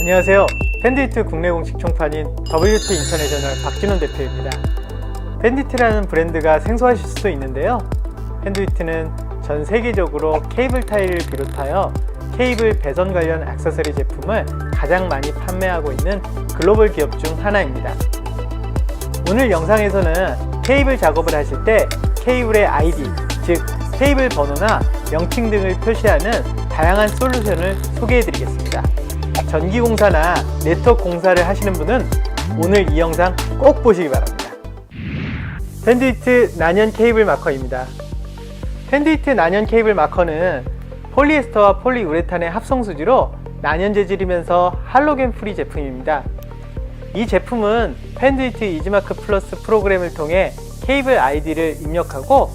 안녕하세요. 팬디트 국내 공식 총판인 WT 인터내셔널 박진원 대표입니다. 팬디트라는 브랜드가 생소하실 수도 있는데요. 팬디트는 전 세계적으로 케이블 타일을 비롯하여 케이블 배선 관련 액세서리 제품을 가장 많이 판매하고 있는 글로벌 기업 중 하나입니다. 오늘 영상에서는 케이블 작업을 하실 때 케이블의 아이디, 즉 케이블 번호나 명칭 등을 표시하는 다양한 솔루션을 소개해 드리겠습니다. 전기공사나 네트워크 공사를 하시는 분은 오늘 이 영상 꼭 보시기 바랍니다. 밴드위트 난연 케이블 마커입니다. 밴드위트 난연 케이블 마커는 폴리에스터와 폴리우레탄의 합성 수지로 난연 재질이면서 할로겐 프리 제품입니다. 이 제품은 팬드위트 이즈마크 플러스 프로그램을 통해 케이블 아이디를 입력하고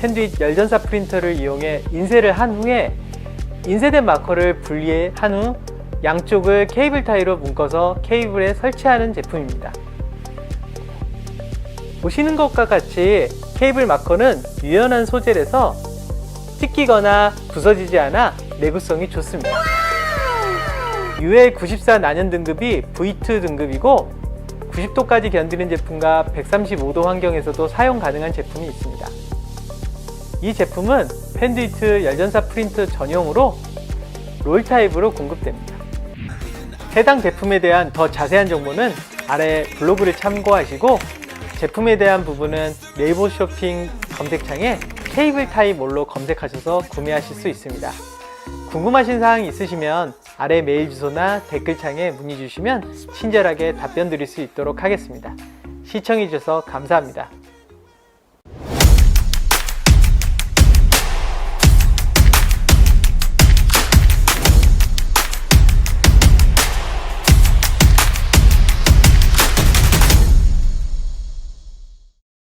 팬드윗 열전사 프린터를 이용해 인쇄를 한 후에 인쇄된 마커를 분리한 후 양쪽을 케이블 타이로 묶어서 케이블에 설치하는 제품입니다. 보시는 것과 같이 케이블 마커는 유연한 소재라서 찢기거나 부서지지 않아 내구성이 좋습니다. UL94 난연 등급이 V2 등급이고 90도까지 견디는 제품과 135도 환경에서도 사용 가능한 제품이 있습니다. 이 제품은 팬드위트 열전사 프린트 전용으로 롤 타입으로 공급됩니다. 해당 제품에 대한 더 자세한 정보는 아래 블로그를 참고하시고 제품에 대한 부분은 네이버 쇼핑 검색창에 케이블 타입 몰로 검색하셔서 구매하실 수 있습니다. 궁금하신 사항이 있으시면 아래 메일 주소나 댓글창에 문의 주시면 친절하게 답변 드릴 수 있도록 하겠습니다. 시청해 주셔서 감사합니다.